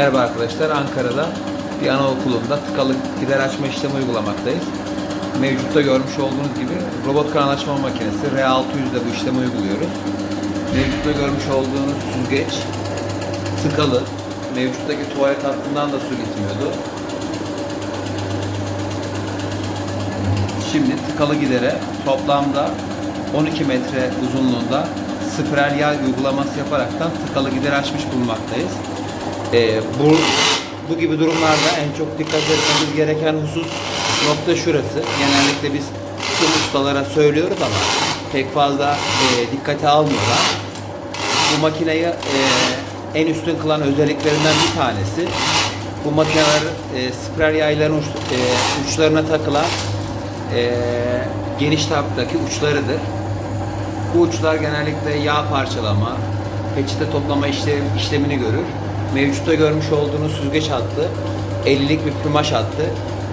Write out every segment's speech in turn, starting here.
Merhaba arkadaşlar, Ankara'da bir anaokulunda tıkalı gider açma işlemi uygulamaktayız. Mevcutta görmüş olduğunuz gibi robot kanal açma makinesi R600'de bu işlemi uyguluyoruz. Mevcutta görmüş olduğunuz süzgeç tıkalı. Mevcuttaki tuvalet hattından da su gitmiyordu. Şimdi tıkalı gidere toplamda 12 metre uzunluğunda spiral yağ uygulaması yaparaktan tıkalı gider açmış bulunmaktayız. Ee, bu, bu gibi durumlarda en çok dikkat etmemiz gereken husus nokta şurası. Genellikle biz tüm ustalara söylüyoruz ama pek fazla e, dikkate almıyorlar. Bu makineyi e, en üstün kılan özelliklerinden bir tanesi bu makineler e, spiral yayların uç, e, uçlarına takılan e, geniş taptaki uçlarıdır. Bu uçlar genellikle yağ parçalama, peçete toplama işlem, işlemini görür. Mevcutta görmüş olduğunuz süzgeç hattı 50'lik bir pimaj hattı.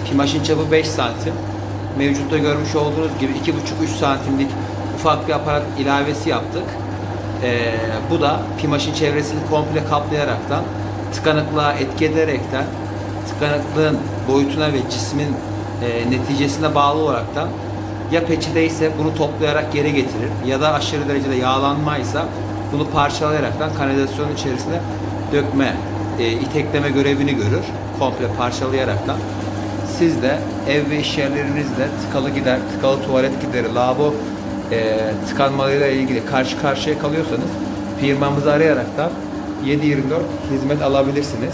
Pimajın çapı 5 santim. Mevcutta görmüş olduğunuz gibi 2,5-3 santimlik ufak bir aparat ilavesi yaptık. Ee, bu da pimajın çevresini komple kaplayaraktan tıkanıklığa etki ederekten tıkanıklığın boyutuna ve cismin e, neticesine bağlı olaraktan ya peçete ise bunu toplayarak geri getirir ya da aşırı derecede yağlanmaysa bunu parçalayaraktan kanalizasyonun içerisine dökme, e, itekleme görevini görür. Komple parçalayaraktan. Siz de ev ve iş yerlerinizde tıkalı gider, tıkalı tuvalet gideri, lavabo e, tıkanmalarıyla ilgili karşı karşıya kalıyorsanız firmamızı arayaraktan 7-24 hizmet alabilirsiniz.